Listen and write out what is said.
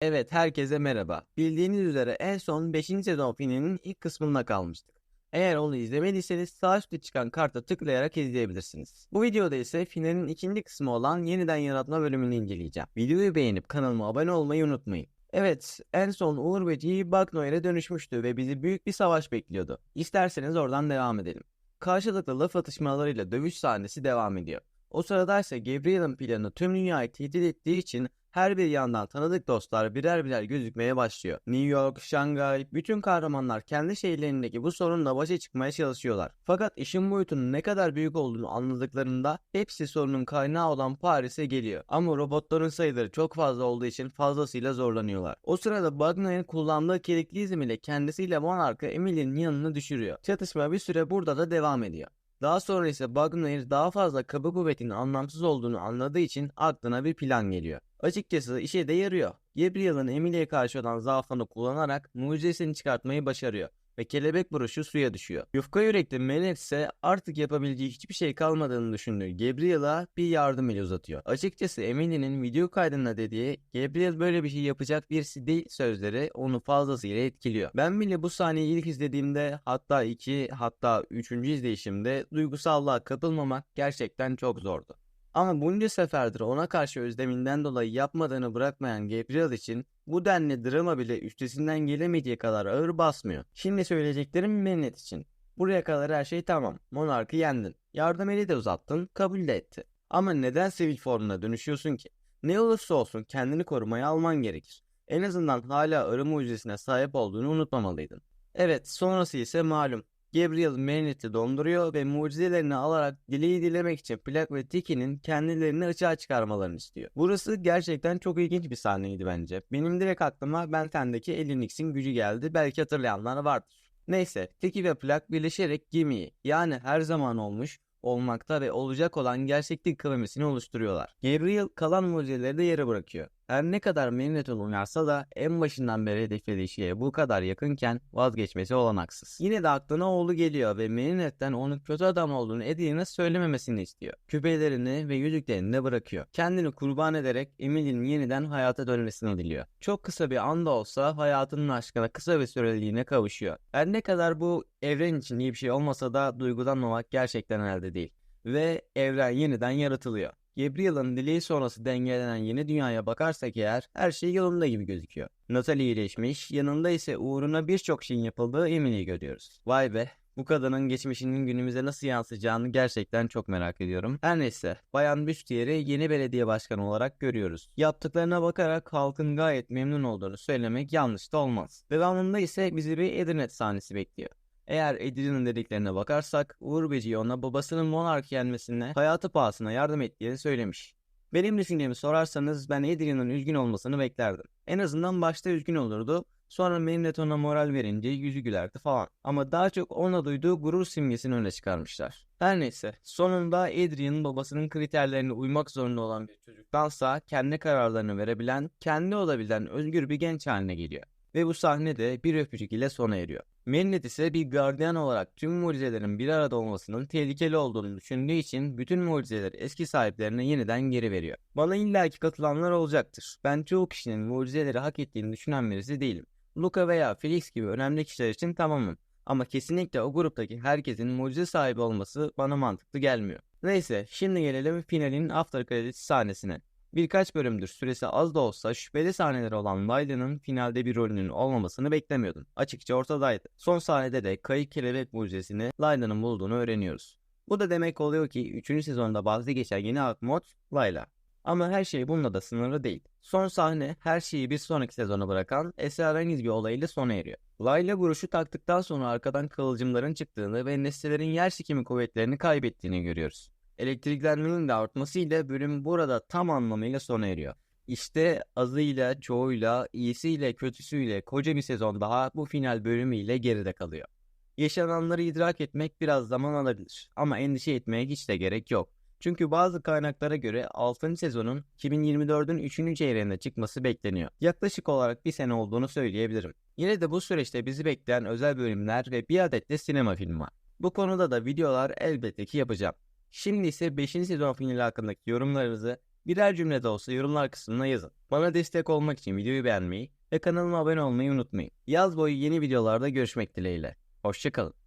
Evet, herkese merhaba. Bildiğiniz üzere en son 5. sezon finalinin ilk kısmında kalmıştık. Eğer onu izlemediyseniz sağ üstte çıkan karta tıklayarak izleyebilirsiniz. Bu videoda ise finalin ikinci kısmı olan yeniden yaratma bölümünü inceleyeceğim. Videoyu beğenip kanalıma abone olmayı unutmayın. Evet, en son Uğur Böceği Bagnoir'e dönüşmüştü ve bizi büyük bir savaş bekliyordu. İsterseniz oradan devam edelim. Karşılıklı laf atışmalarıyla dövüş sahnesi devam ediyor. O sırada ise Gabriel'in planı tüm dünyayı tehdit ettiği için her bir yandan tanıdık dostlar birer birer gözükmeye başlıyor. New York, Şangay, bütün kahramanlar kendi şehirlerindeki bu sorunla başa çıkmaya çalışıyorlar. Fakat işin boyutunun ne kadar büyük olduğunu anladıklarında hepsi sorunun kaynağı olan Paris'e geliyor. Ama robotların sayıları çok fazla olduğu için fazlasıyla zorlanıyorlar. O sırada Bagna'nın kullandığı kiliklizm ile kendisiyle Monarch'ı Emily'nin yanına düşürüyor. Çatışma bir süre burada da devam ediyor. Daha sonra ise Bagnair daha fazla kaba kuvvetin anlamsız olduğunu anladığı için aklına bir plan geliyor. Açıkçası işe de yarıyor. Gabriel'ın Emily'ye karşı olan zaafını kullanarak mucizesini çıkartmayı başarıyor ve kelebek vuruşu suya düşüyor. Yufka yürekli Melek ise artık yapabileceği hiçbir şey kalmadığını düşündüğü Gabriel'a bir yardım eli uzatıyor. Açıkçası Emily'nin video kaydında dediği Gabriel böyle bir şey yapacak birisi değil sözleri onu fazlasıyla etkiliyor. Ben bile bu sahneyi ilk izlediğimde hatta iki hatta üçüncü izleyişimde duygusallığa kapılmamak gerçekten çok zordu. Ama bunca seferdir ona karşı özleminden dolayı yapmadığını bırakmayan Gabriel için bu denli drama bile üstesinden gelemediği kadar ağır basmıyor. Şimdi söyleyeceklerim Mennet için. Buraya kadar her şey tamam. Monark'ı yendin. Yardım eli de uzattın, kabul de etti. Ama neden sivil formuna dönüşüyorsun ki? Ne olursa olsun kendini korumaya alman gerekir. En azından hala arı mucizesine sahip olduğunu unutmamalıydın. Evet, sonrası ise malum. Gabriel Marinette'i donduruyor ve mucizelerini alarak dileği dilemek için Plak ve Tiki'nin kendilerini açığa çıkarmalarını istiyor. Burası gerçekten çok ilginç bir sahneydi bence. Benim direkt aklıma Ben 10'deki Elinix'in gücü geldi. Belki hatırlayanlar vardır. Neyse, Tiki ve Plak birleşerek Gimmy'yi yani her zaman olmuş olmakta ve olacak olan gerçeklik kıvamesini oluşturuyorlar. Gabriel kalan mucizeleri de yere bırakıyor. Her ne kadar Magneton oynarsa da en başından beri hedeflediği şeye bu kadar yakınken vazgeçmesi olanaksız. Yine de aklına oğlu geliyor ve Magnet'ten onun kötü adam olduğunu Eddie'ne söylememesini istiyor. Küpelerini ve yüzüklerini de bırakıyor. Kendini kurban ederek Emily'nin yeniden hayata dönmesini diliyor. Çok kısa bir anda olsa hayatının aşkına kısa bir süreliğine kavuşuyor. Her ne kadar bu evren için iyi bir şey olmasa da duygulanmamak gerçekten elde değil. Ve evren yeniden yaratılıyor. Gabriel'ın dileği sonrası dengelenen yeni dünyaya bakarsak eğer her şey yolunda gibi gözüküyor. Natalie iyileşmiş, yanında ise uğruna birçok şeyin yapıldığı Emily'yi görüyoruz. Vay be, bu kadının geçmişinin günümüze nasıl yansıyacağını gerçekten çok merak ediyorum. Her neyse, Bayan Büstiyer'i yeni belediye başkanı olarak görüyoruz. Yaptıklarına bakarak halkın gayet memnun olduğunu söylemek yanlış da olmaz. Devamında ise bizi bir Edirnet sahnesi bekliyor. Eğer Adrian'ın dediklerine bakarsak Uğur Beci ona babasının monark yenmesine hayatı pahasına yardım ettiğini söylemiş. Benim düşüncemi sorarsanız ben Adrian'ın üzgün olmasını beklerdim. En azından başta üzgün olurdu. Sonra Merinet ona moral verince yüzü gülerdi falan. Ama daha çok ona duyduğu gurur simgesini öne çıkarmışlar. Her neyse sonunda Adrian babasının kriterlerine uymak zorunda olan bir çocuktansa kendi kararlarını verebilen, kendi olabilen özgür bir genç haline geliyor. Ve bu sahne de bir öpücük ile sona eriyor. Mennet ise bir gardiyan olarak tüm mucizelerin bir arada olmasının tehlikeli olduğunu düşündüğü için bütün mucizeleri eski sahiplerine yeniden geri veriyor. Bana illaki katılanlar olacaktır. Ben çoğu kişinin mucizeleri hak ettiğini düşünen birisi değilim. Luca veya Felix gibi önemli kişiler için tamamım. Ama kesinlikle o gruptaki herkesin mucize sahibi olması bana mantıklı gelmiyor. Neyse şimdi gelelim finalin after credits sahnesine. Birkaç bölümdür süresi az da olsa şüpheli sahneleri olan Layla'nın finalde bir rolünün olmamasını beklemiyordum. Açıkça ortadaydı. Son sahnede de kayık kelebek mucizesini Layla'nın bulduğunu öğreniyoruz. Bu da demek oluyor ki 3. sezonda bahsi geçen yeni alt mod Layla. Ama her şey bununla da sınırlı değil. Son sahne her şeyi bir sonraki sezona bırakan esrarengiz bir olayla sona eriyor. Layla vuruşu taktıktan sonra arkadan kıvılcımların çıktığını ve nesnelerin yer çekimi kuvvetlerini kaybettiğini görüyoruz. Elektriklenmenin de artmasıyla bölüm burada tam anlamıyla sona eriyor. İşte azıyla, çoğuyla, iyisiyle, kötüsüyle koca bir sezon daha bu final bölümüyle geride kalıyor. Yaşananları idrak etmek biraz zaman alabilir ama endişe etmeye hiç de gerek yok. Çünkü bazı kaynaklara göre 6. sezonun 2024'ün 3. çeyreğinde çıkması bekleniyor. Yaklaşık olarak bir sene olduğunu söyleyebilirim. Yine de bu süreçte bizi bekleyen özel bölümler ve bir adet de sinema filmi var. Bu konuda da videolar elbette ki yapacağım. Şimdi ise 5. sezon finali hakkındaki yorumlarınızı Birer cümle de olsa yorumlar kısmına yazın. Bana destek olmak için videoyu beğenmeyi ve kanalıma abone olmayı unutmayın. Yaz boyu yeni videolarda görüşmek dileğiyle. Hoşçakalın.